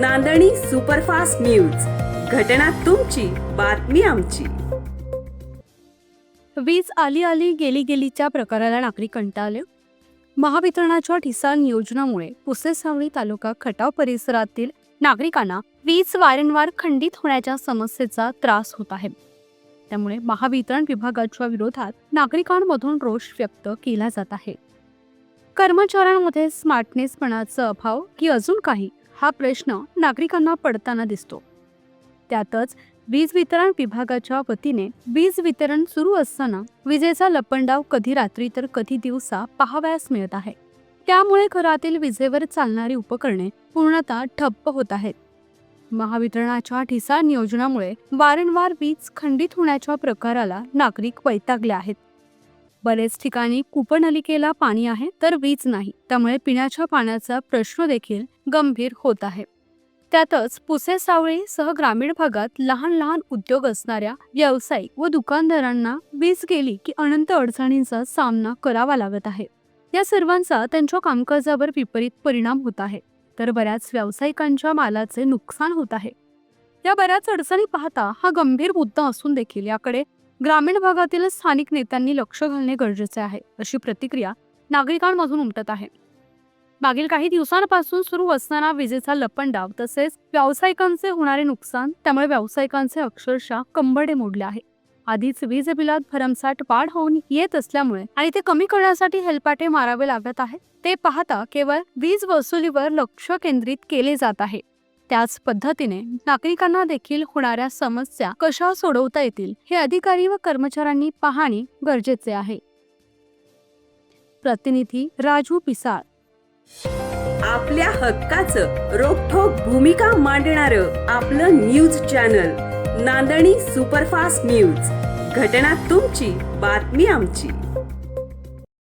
नांदणी superfast news. घटना तुमची बातमी आमची. वीज आली आली गेली गेलीच्या प्रकाराला नागरिक कंटाळले? महावितरणाच्या ठिसाण योजनामुळे पुसेसावळी तालुका खटाव परिसरातील नागरिकांना वीज वारंवार खंडित होण्याच्या समस्येचा त्रास होत आहे. त्यामुळे महावितरण विभागाच्या विरोधात नागरिकांमधून रोष व्यक्त केला जात आहे. कर्मचाऱ्यांमध्ये स्मार्टनेसपणाचा अभाव की अजून काही? हा प्रश्न नागरिकांना पडताना दिसतो. त्यातच वीज वितरण विभागाच्या वतीने वीज वितरण सुरू असताना विजेचा लपंडाव कधी रात्री तर कधी दिवसा पाहावयास मिळत आहे. त्यामुळे घरातील विजेवर चालणारी उपकरणे पूर्णतः ठप्प होत आहेत. महावितरणाच्या ठिसाण योजनामुळे वारंवार वीज खंडित होण्याच्या प्रकाराला नागरिक वैतागले आहेत. बरेच ठिकाणी कूपनलिकेला पाणी आहे तर वीज नाही. त्यामुळे पिण्याच्या पाण्याचा प्रश्न देखील गंभीर होत आहे. त्यातच पुसे सावळी सह ग्रामीण भागात लहान लहान उद्योग असणाऱ्या व्यावसायिक व दुकानदारांना वीज गेली की अनंत अडचणींचा सामना करावा लागत आहे. या सर्वांचा त्यांच्या कामकाजावर विपरीत परिणाम होत आहे. तर बऱ्याच व्यावसायिकांच्या मालाचे नुकसान होत आहे. या बऱ्याच अडचणी पाहता हा गंभीर मुद्दा असून देखील याकडे ग्रामीण भागातील स्थानिक नेत्यांनी लक्ष घालणे गरजेचे आहे अशी प्रतिक्रिया नागरिकांमधून उमटत आहे. मागील काही दिवसांपासून सुरू असणारा विजेचा लपंडाव तसेच व्यावसायिकांचे होणारे नुकसान त्यामुळे व्यावसायिकांचे अक्षरशः कंबडे मोडले आहे. आधीच वीज बिलात भरमसाठ वाढ होऊन येत असल्यामुळे आणि ते कमी करण्यासाठी हेलपाटे मारावे लागत आहेत ते पाहता केवळ वीज वसुलीवर लक्ष केंद्रित केले जात आहे. त्याच पद्धतीने नागरिकांना देखील होणाऱ्या समस्या कशा सोडवता येतील हे अधिकारी व कर्मचाऱ्यांनी पाहणे गरजेचे आहे. प्रतिनिधी राजू पिसाळ. आपल्या हक्काचं रोखोक भूमिका मांडणार आपलं न्यूज चॅनल नांदणी सुपरफास्ट न्यूज. घटना तुमची बातमी आमची.